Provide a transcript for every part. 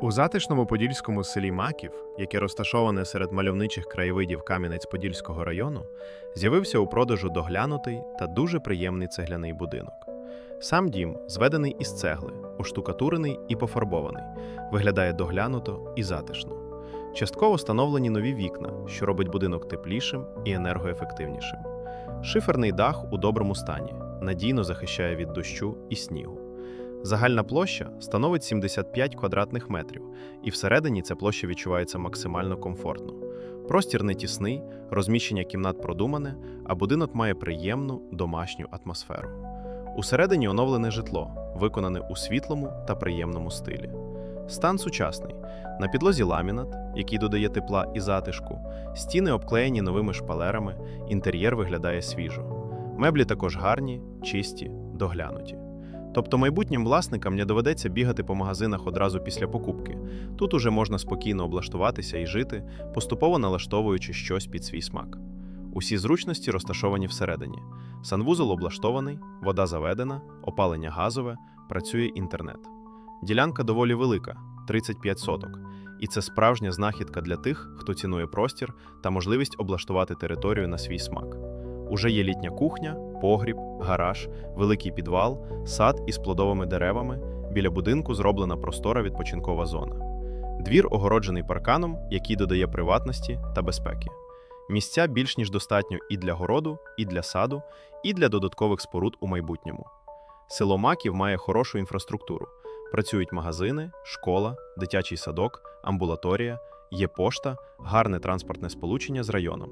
У затишному подільському селі Маків, яке розташоване серед мальовничих краєвидів Кам'янець-Подільського району, з'явився у продажу доглянутий та дуже приємний цегляний будинок. Сам дім зведений із цегли, оштукатурений і пофарбований, виглядає доглянуто і затишно. Частково встановлені нові вікна, що робить будинок теплішим і енергоефективнішим. Шиферний дах у доброму стані, надійно захищає від дощу і снігу. Загальна площа становить 75 квадратних метрів, і всередині ця площа відчувається максимально комфортно. Простір не тісний, розміщення кімнат продумане, а будинок має приємну домашню атмосферу. Усередині оновлене житло, виконане у світлому та приємному стилі. Стан сучасний. На підлозі ламінат, який додає тепла і затишку, стіни обклеєні новими шпалерами, інтер'єр виглядає свіжо. Меблі також гарні, чисті, доглянуті. Тобто майбутнім власникам не доведеться бігати по магазинах одразу після покупки. Тут уже можна спокійно облаштуватися і жити, поступово налаштовуючи щось під свій смак. Усі зручності розташовані всередині. Санвузол облаштований, вода заведена, опалення газове, працює інтернет. Ділянка доволі велика 35 соток. І це справжня знахідка для тих, хто цінує простір та можливість облаштувати територію на свій смак. Уже є літня кухня, погріб, гараж, великий підвал, сад із плодовими деревами. Біля будинку зроблена простора відпочинкова зона. Двір огороджений парканом, який додає приватності та безпеки. Місця більш ніж достатньо і для городу, і для саду, і для додаткових споруд у майбутньому. Село Маків має хорошу інфраструктуру. Працюють магазини, школа, дитячий садок, амбулаторія, є пошта, гарне транспортне сполучення з районом.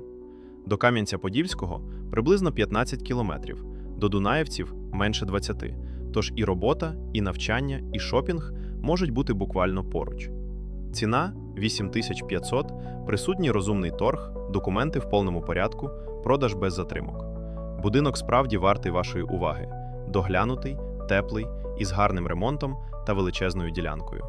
До Кам'янця-Подільського приблизно 15 кілометрів, до Дунаєвців менше 20. Тож і робота, і навчання, і шопінг можуть бути буквально поруч. Ціна 8500, присутній розумний торг, документи в повному порядку, продаж без затримок. Будинок справді вартий вашої уваги: доглянутий, теплий, із гарним ремонтом та величезною ділянкою.